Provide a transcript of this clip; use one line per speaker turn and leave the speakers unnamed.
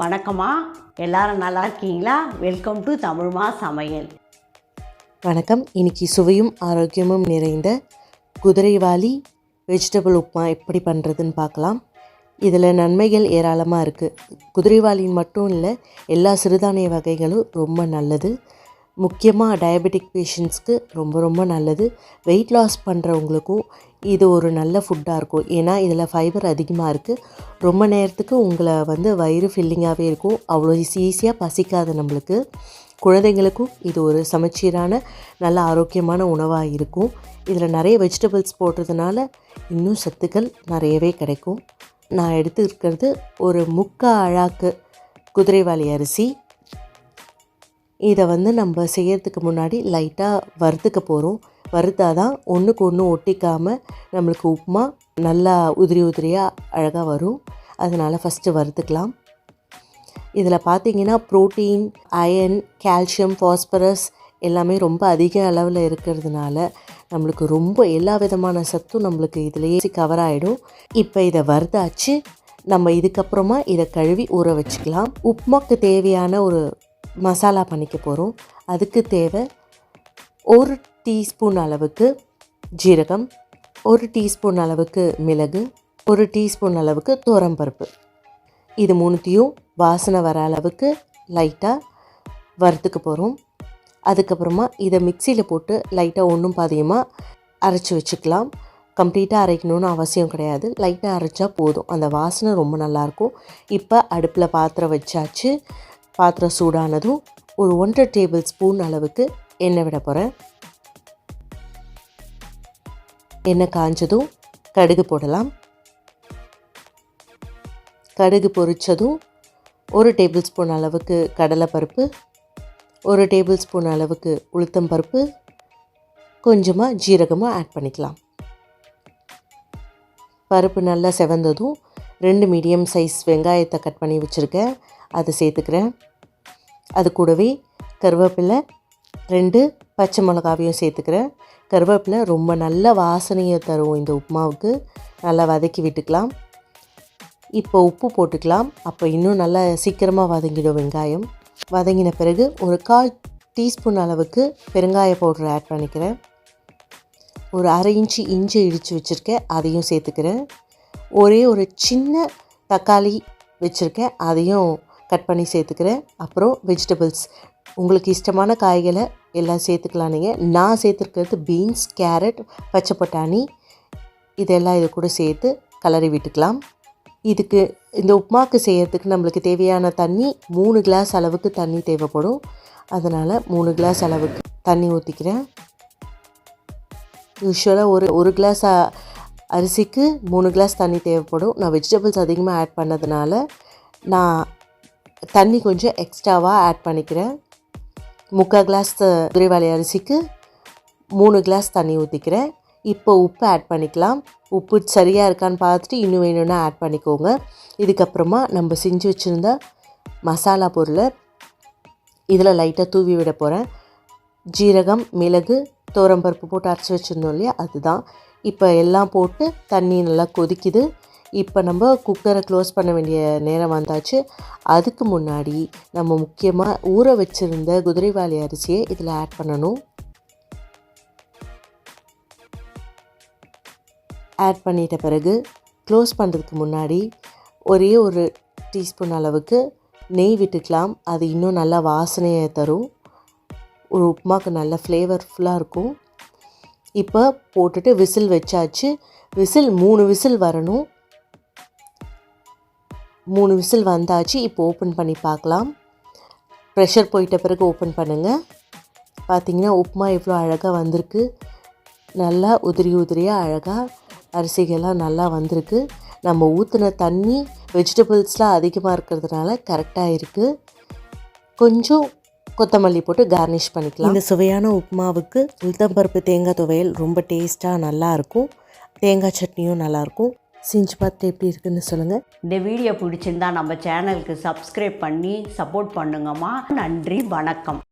வணக்கம்மா. எல்லாரும் நல்லா இருக்கீங்களா? வெல்கம் டு தமிழ்மா சமையல்.
வணக்கம். இன்னைக்கு சுவையும் ஆரோக்கியமும் நிறைந்த குதிரைவாலி வெஜிடபிள் உப்புமா எப்படி பண்ணுறதுன்னு பார்க்கலாம். இதில் நன்மைகள் ஏராளமாக இருக்குது குதிரைவாலின்னு மட்டும் இல்லை எல்லா சிறுதானிய வகைகளும் ரொம்ப நல்லது. முக்கியமாக டயபெட்டிக் பேஷண்ட்ஸ்க்கு ரொம்ப ரொம்ப நல்லது. வெயிட் லாஸ் பண்ணுறவங்களுக்கும் இது ஒரு நல்ல ஃபுட்டாக இருக்கும். ஏன்னா இதில் ஃபைபர் அதிகமாக இருக்குது ரொம்ப நேரத்துக்கு உங்களை வந்து வயிறு ஃபில்லிங்காகவே இருக்கும். அவ்வளோ ஈஸியாக பசிக்காது நம்மளுக்கு. குழந்தைங்களுக்கும் இது ஒரு சமச்சீரான நல்ல ஆரோக்கியமான உணவாக இருக்கும். இதில் நிறைய வெஜிடபிள்ஸ் போடுறதுனால இன்னும் சத்துக்கள் நிறையவே கிடைக்கும். நான் எடுத்துருக்கிறது ஒரு முக்கா அழாக்கு குதிரைவாளி அரிசி இதை வந்து நம்ம செய்கிறதுக்கு முன்னாடி லைட்டாக வறுத்துக்க போகிறோம் வறுத்தாதான் ஒன்றுக்கு ஒன்று ஒட்டிக்காமல் நம்மளுக்கு உப்புமா நல்லா உதிரி உதிரியாக அழகாக வரும். அதனால் ஃபஸ்ட்டு வறுத்துக்கலாம். இதில் பார்த்தீங்கன்னா ப்ரோட்டீன் அயன் கால்சியம் ஃபாஸ்பரஸ் எல்லாமே ரொம்ப அதிக அளவில் இருக்கிறதுனால நம்மளுக்கு ரொம்ப எல்லா விதமான சத்தும் நம்மளுக்கு இதுலேயே கவர் ஆகிடும் இப்போ இதை வறுத்தாச்சு. நம்ம இதுக்கப்புறமா இதை கழுவி ஊற வச்சுக்கலாம். உப்புமாக்கு தேவையான ஒரு மசாலா பண்ணிக்க போகிறோம் அதுக்கு தேவை ஒரு டீஸ்பூன் அளவுக்கு ஜீரகம் ஒரு டீஸ்பூன் அளவுக்கு மிளகு ஒரு டீஸ்பூன் அளவுக்கு துவரம்பருப்பு இது மூணுத்தையும் வாசனை வர அளவுக்கு லைட்டாக வறுத்துக்க போகிறோம் அதுக்கப்புறமா இதை மிக்சியில் போட்டு லைட்டாக ஒன்றும் பாதியமாக அரைச்சி வச்சுக்கலாம். கம்ப்ளீட்டாக அரைக்கணும்னு அவசியம் கிடையாது. லைட்டாக அரைச்சா போதும். அந்த வாசனை ரொம்ப நல்லாயிருக்கும் இப்போ அடுப்பில் பாத்திரம் வச்சாச்சு. பாத்திரம் சூடானதும் ஒரு ஒன்றரை டேபிள் ஸ்பூன் அளவுக்கு எண்ணெய் விட போகிறேன் எண்ணெய் காஞ்சதும் கடுகு போடலாம். கடுகு பொரிச்சதும் ஒரு டேபிள் ஸ்பூன் அளவுக்கு கடலைப்பருப்பு ஒரு டேபிள் ஸ்பூன் அளவுக்கு உளுத்தம் பருப்பு கொஞ்சமாக ஜீரகமாக ஆட் பண்ணிக்கலாம். பருப்பு நல்லா செவந்ததும் ரெண்டு மீடியம் சைஸ் வெங்காயத்தை கட் பண்ணி வச்சுருக்கேன். அதை சேர்த்துக்கிறேன். அது கூடவே கருவேப்பிலை ரெண்டு பச்சை மிளகாவையும் சேர்த்துக்கிறேன். கருவேப்பிலை ரொம்ப நல்ல வாசனையை தரும் இந்த உப்புமாவுக்கு. நல்லா வதக்கி விட்டுக்கலாம். இப்போ உப்பு போட்டுக்கலாம். அப்போ இன்னும் நல்லா சீக்கிரமாக வதங்கிடும் வெங்காயம். வதங்கின பிறகு ஒரு கால் டீஸ்பூன் அளவுக்கு பெருங்காய பவுடர் ஆட் பண்ணிக்கிறேன். ஒரு அரை இன்ச்சு இஞ்சி இடித்து வச்சுருக்கேன். அதையும் சேர்த்துக்கிறேன். ஒரே ஒரு சின்ன தக்காளி வச்சுருக்கேன். அதையும் கட் பண்ணி சேர்த்துக்கிறேன். அப்புறம் வெஜிடபிள்ஸ் உங்களுக்கு இஷ்டமான காய்களை எல்லாம் சேர்த்துக்கலாம் நீங்கள் நான் சேர்த்துருக்கிறது பீன்ஸ் கேரட் பச்சை பட்டாணி. இதெல்லாம் இது கூட சேர்த்து கலரி விட்டுக்கலாம். இதுக்கு இந்த உப்புமாவுக்கு செய்கிறதுக்கு நம்மளுக்கு தேவையான தண்ணி மூணு கிளாஸ் அளவுக்கு தண்ணி தேவைப்படும். அதனால் மூணு கிளாஸ் அளவுக்கு தண்ணி ஊற்றிக்கிறேன் யூஸ்வலாக ஒரு ஒரு கிளாஸ் அரிசிக்கு மூணு கிளாஸ் தண்ணி தேவைப்படும். நான் வெஜிடபிள்ஸ் அதிகமாக ஆட் பண்ணதுனால நான் தண்ணி கொஞ்சம் எக்ஸ்ட்ராவாக ஆட் பண்ணிக்கிறேன். முக்கால் கிளாஸ் குதிரைவாளி அரிசிக்கு மூணு கிளாஸ் தண்ணி ஊற்றிக்கிறேன் இப்போ உப்பு ஆட் பண்ணிக்கலாம். உப்பு சரியாக இருக்கான்னு பார்த்துட்டு இன்னும் வேணும்னா ஆட் பண்ணிக்கோங்க. இதுக்கப்புறமா நம்ம செஞ்சு வச்சுருந்த மசாலா பொருளை இதில் லைட்டாக தூவி விட போகிறேன் ஜீரகம் மிளகு பருப்பு போட்டு அரைச்சி வச்சுருந்தோம் இல்லையா? அதுதான். இப்போ எல்லாம் போட்டு தண்ணி நல்லா கொதிக்குது. இப்போ நம்ம குக்கரை க்ளோஸ் பண்ண வேண்டிய நேரம் வந்தாச்சு. அதுக்கு முன்னாடி நம்ம முக்கியமாக ஊற வச்சுருந்த குதிரைவாளி அரிசியை இதில் ஆட் பண்ணணும். ஆட் பண்ணிட்ட பிறகு க்ளோஸ் பண்ணுறதுக்கு முன்னாடி ஒரே ஒரு டீஸ்பூன் அளவுக்கு நெய் விட்டுக்கலாம். அது இன்னும் நல்லா வாசனையை தரும். ஒரு உப்புமாக்கு நல்ல ஃப்ளேவர்ஃபுல்லாக இருக்கும். இப்போ போட்டுட்டு விசில் வச்சாச்சு. விசில் மூணு விசில் வரணும். மூணு விசில் வந்தாச்சு இப்போ ஓப்பன் பண்ணி பார்க்கலாம். ப்ரெஷர் போயிட்ட பிறகு ஓப்பன் பண்ணுங்கள் பார்த்தீங்கன்னா உப்புமா எவ்வளோ அழகாக வந்திருக்கு. நல்லா உதிரி உதிரியாக அழகாக அரிசிகள்லாம் நல்லா வந்திருக்கு. நம்ம ஊற்றின தண்ணி வெஜிடபிள்ஸ்லாம் அதிகமாக இருக்கிறதுனால கரெக்டாக இருக்குது கொஞ்சம் கொத்தமல்லி போட்டு கார்னிஷ் பண்ணிக்கலாம். இந்த சுவையான உப்புமாவுக்கு உளுத்தம்பருப்பு தேங்காய் துவையல் ரொம்ப டேஸ்ட்டாக நல்லாயிருக்கும் தேங்காய் சட்னியும் நல்லாயிருக்கும் செஞ்சு பார்த்து எப்படி இருக்குன்னு சொல்லுங்கள்
இந்த வீடியோ பிடிச்சிருந்தா நம்ம சேனலுக்கு சப்ஸ்கிரைப் பண்ணி சப்போர்ட் பண்ணுங்கம்மா. நன்றி வணக்கம்.